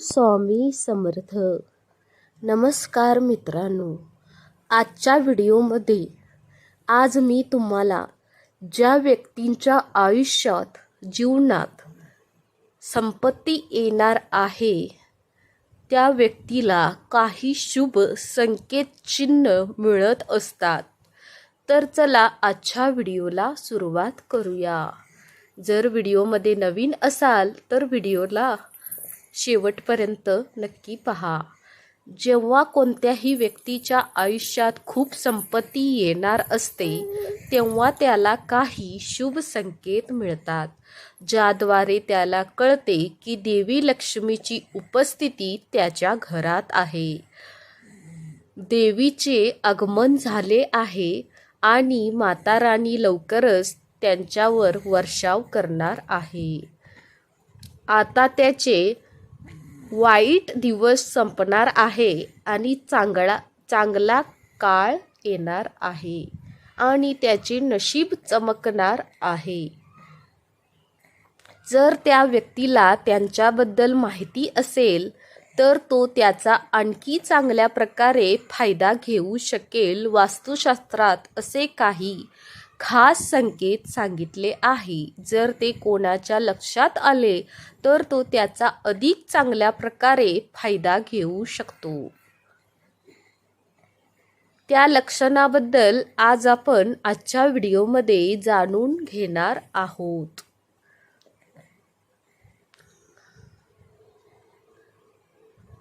स्वामी समर्थ. नमस्कार मित्रांनो. आजच्या व्हिडिओमध्ये आज मी तुम्हाला ज्या व्यक्तींच्या आयुष्यात जीवनात संपत्ती येणार आहे त्या व्यक्तीला काही शुभ संकेत चिन्ह मिळत असतात. तर चला आजच्या व्हिडिओला सुरुवात करूया. जर व्हिडिओमध्ये नवीन असाल तर व्हिडिओला शेवटपर्यंत नक्की पहा. जेव्हा कोणत्याही व्यक्तीच्या आयुष्यात खूप संपत्ती येणार असते तेव्हा त्याला काही शुभ संकेत मिळतात ज्याद्वारे त्याला कळते की देवी लक्ष्मीची उपस्थिती त्याच्या घरात आहे. देवीचे आगमन झाले आहे आणि माता राणी लवकरच त्यांच्यावर वर्षाव करणार आहे. आता त्याचे वाईट दिवस संपणार आहे आणि चांगला चांगला काळ येणार आहे आणि त्याचे नशीब चमकणार आहे. जर त्या व्यक्तीला त्यांच्याबद्दल माहिती असेल तर तो त्याचा आणखी चांगल्या प्रकारे फायदा घेऊ शकेल. वास्तुशास्त्रात असे काही खास संकेत सांगितले आहे. जर ते कोणाच्या लक्षात आले तर तो त्याचा अधिक चांगल्या प्रकारे फायदा घेऊ शकतो. त्या लक्षणाबद्दल आज आपण आजच्या व्हिडिओमध्ये जाणून घेणार आहोत.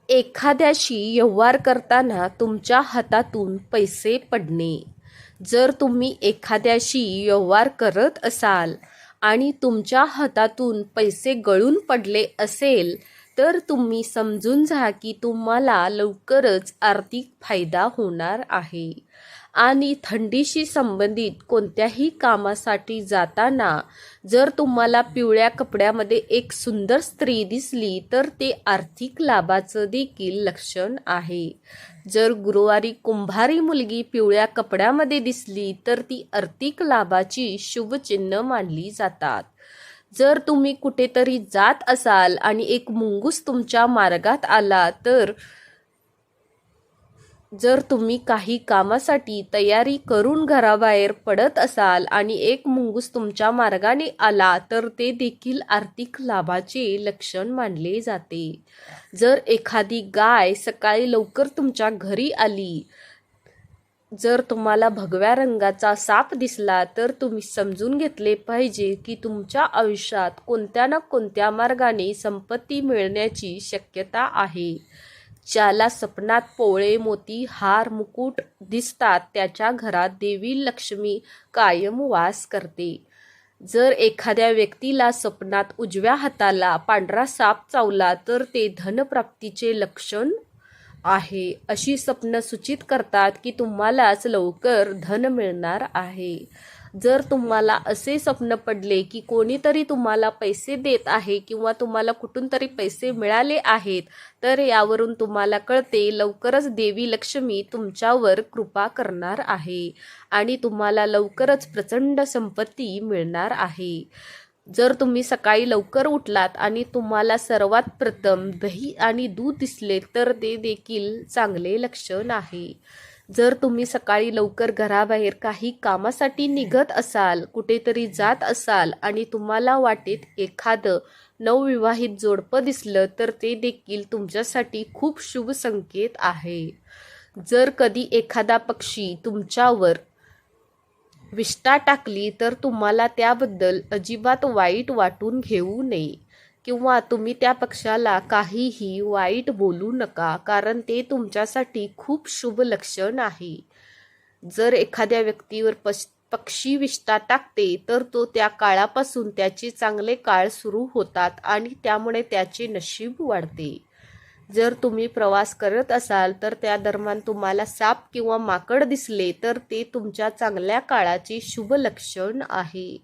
एखाद्याशी व्यवहार करताना तुमच्या हातातून पैसे पडणे. जर तुम्ही एखाद्याशी व्यवहार करत असाल आणि तुमच्या हातातून पैसे गळून पडले असेल तर तुम्ही समजून जा की तुम्हाला लवकरच आर्थिक फायदा होणार आहे. आणि थंडीशी संबंधित कोणत्याही कामासाठी जाताना जर तुम्हाला पिवळ्या कपड्यामध्ये एक सुंदर स्त्री दिसली तर ते आर्थिक लाभाचं देखील लक्षण आहे. जर गुरुवारी कुंभारी मुलगी पिवळ्या कपड्यामध्ये दिसली तर ती आर्थिक लाभाची शुभचिन्ह मानली जातात. जर तुम्ही कुठेतरी जात असाल आणि एक मुंगूस तुमच्या मार्गात आला तर जर तुम्ही काही कामासाठी तयारी करून घराबाहेर पडत असाल आणि एक मुंगूस तुमच्या मार्गाने आला तर ते देखील आर्थिक लाभाचे लक्षण मानले जाते. जर एखादी गाय सकाळी लवकर तुमच्या घरी आली जर तुम्हाला भगव्या रंगाचा साप दिसला तर तुम्ही समजून घेतले पाहिजे की तुमच्या आयुष्यात कोणत्या ना कोणत्या मार्गाने संपत्ती मिळण्याची शक्यता आहे. ज्याला सपनात पोळे मोती हार मुकुट दिसतात त्याच्या घरात देवी लक्ष्मी कायम वास करते. जर एखाद्या व्यक्तीला सपनात उजव्या हाताला पांढरा साप चावला तर ते धनप्राप्तीचे लक्षण आहे. अशी स्वप्न सूचित करतात की तुम्हालाच लवकर धन मिळणार आहे. जर तुम्हाला असे स्वप्न पडले की कोणीतरी तुम्हाला पैसे देत आहे किंवा तुम्हाला कुठून तरी पैसे मिळाले आहेत तर यावरून तुम्हाला कळते लवकरच देवी लक्ष्मी तुमच्यावर कृपा करणार आहे आणि तुम्हाला लवकरच प्रचंड संपत्ती मिळणार आहे. जर तुम्ही सकाळी लवकर उठलात आणि तुम्हाला सर्वात प्रथम दही आणि दूध दिसले तर ते देखील चांगले लक्षण आहे. जर तुम्ही सकाळी लवकर घराबाहेर काही कामासाठी निघत असाल कुठेतरी जात असाल आणि तुम्हाला वाटेत एखादं नवविवाहित जोडपं दिसलं तर ते देखील तुमच्यासाठी खूप शुभ संकेत आहे. जर कधी एखादा पक्षी तुमच्यावर विष्ठा टाकली तर तुम्हाला त्याबद्दल अजिबात वाईट वाटून घेऊ नये. किंवा तुम्ही त्या पक्षाला काहीही वाईट बोलू नका कारण ते तुमच्यासाठी खूप शुभ लक्षण आहे. जर एखाद्या व्यक्तीवर पश पक्षी विष्ठा टाकते तर तो त्या काळापासून त्याचे चांगले काळ सुरू होतात आणि त्यामुळे त्याचे नशीब वाढते. जर तुम्ही प्रवास करत असाल तर त्या दरम्यान तुम्हाला साप किंवा माकड दिसले तर ते तुमच्या चांगल्या काळाचे शुभ लक्षण आहे.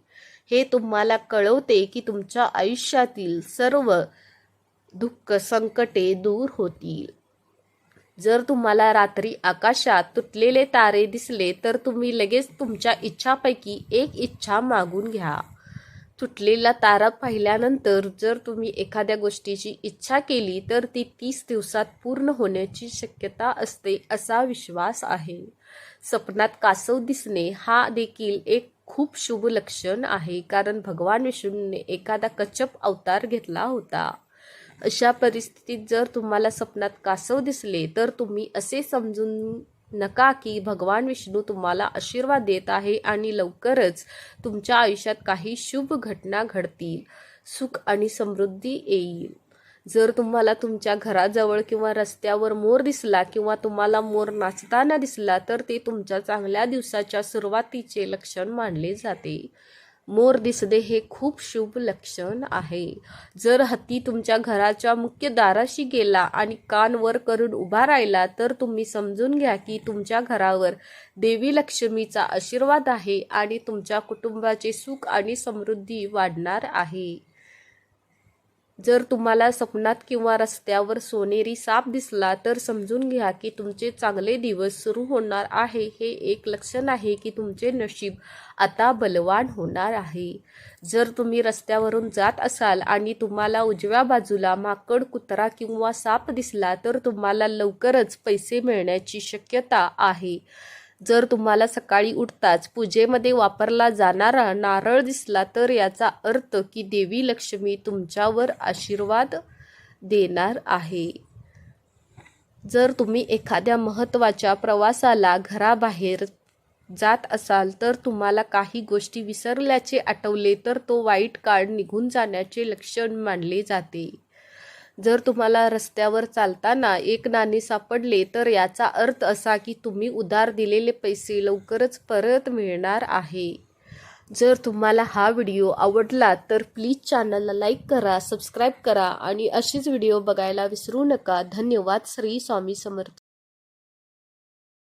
हे तुम्हाला कळवते की तुमच्या आयुष्यातील सर्व दुःख संकटे दूर होतील. जर तुम्हाला रात्री आकाशात तुटलेले तारे दिसले तर तुम्ही लगेच तुमच्या इच्छापैकी एक इच्छा मागून घ्या. तुटलेला तारा पाहिल्यानंतर जर तुम्ही एखाद्या गोष्टीची इच्छा केली तर ती तीस दिवसात पूर्ण होण्याची शक्यता असते असा विश्वास आहे. स्वप्नात कासव दिसणे हा देखील एक खूप शुभ लक्षण आहे. कारण भगवान विष्णूने एखादा कचप अवतार घेतला होता. अशा परिस्थितीत जर तुम्हाला स्वप्नात कासव दिसले तर तुम्ही असे समजून नका की भगवान विष्णू तुम्हाला आशीर्वाद देत आहे आणि लवकरच तुमच्या आयुष्यात काही शुभ घटना घडतील. सुख आणि समृद्धी येईल. जर तुम्हाला तुमच्या घराजवळ किंवा रस्त्यावर मोर दिसला किंवा तुम्हाला मोर नाचताना दिसला तर ते तुमच्या चांगल्या दिवसाच्या सुरुवातीचे लक्षण मानले जाते. मोर दिसणे हे खूप शुभ लक्षण आहे. जर हत्ती तुमच्या घराच्या मुख्य दाराशी गेला आणि कान वर करून उभा राहिला तर तुम्ही समजून घ्या की तुमच्या घरावर देवी लक्ष्मीचा आशीर्वाद आहे आणि तुमच्या कुटुंबाचे सुख आणि समृद्धी वाढणार आहे. जर तुम्हाला स्वप्नात किंवा रस्त्यावर सोनेरी साप दिसला तर समजून घ्या की तुमचे चांगले दिवस सुरू होणार आहे. हे एक लक्षण आहे की तुमचे नशीब आता बलवान होणार आहे. जर तुम्ही रस्त्यावरून जात असाल आणि तुम्हाला उजव्या बाजूला माकड कुत्रा किंवा साप दिसला तर तुम्हाला लवकरच पैसे मिळण्याची शक्यता आहे. जर तुम्हाला सकाळी उठताच पूजेमध्ये वापरला जाणारा नारळ दिसला तर याचा अर्थ की देवी लक्ष्मी तुमच्यावर आशीर्वाद देणार आहे. जर तुम्ही एखाद्या महत्त्वाच्या प्रवासाला घराबाहेर जात असाल तर तुम्हाला काही गोष्टी विसरल्याचे आठवले तर तो वाईट काळ निघून जाण्याचे लक्षण मानले जाते. जर तुम्हाला रस्त्यावर चालताना एक नाणे सापडले तर याचा अर्थ असा की तुम्ही उधार दिलेले पैसे लवकरच परत मिळणार आहे. जर तुम्हाला हा व्हिडिओ आवडला तर प्लीज चॅनलला लाईक करा सबस्क्राईब करा आणि अशीच व्हिडिओ बघायला विसरू नका. धन्यवाद. श्री स्वामी समर्थ.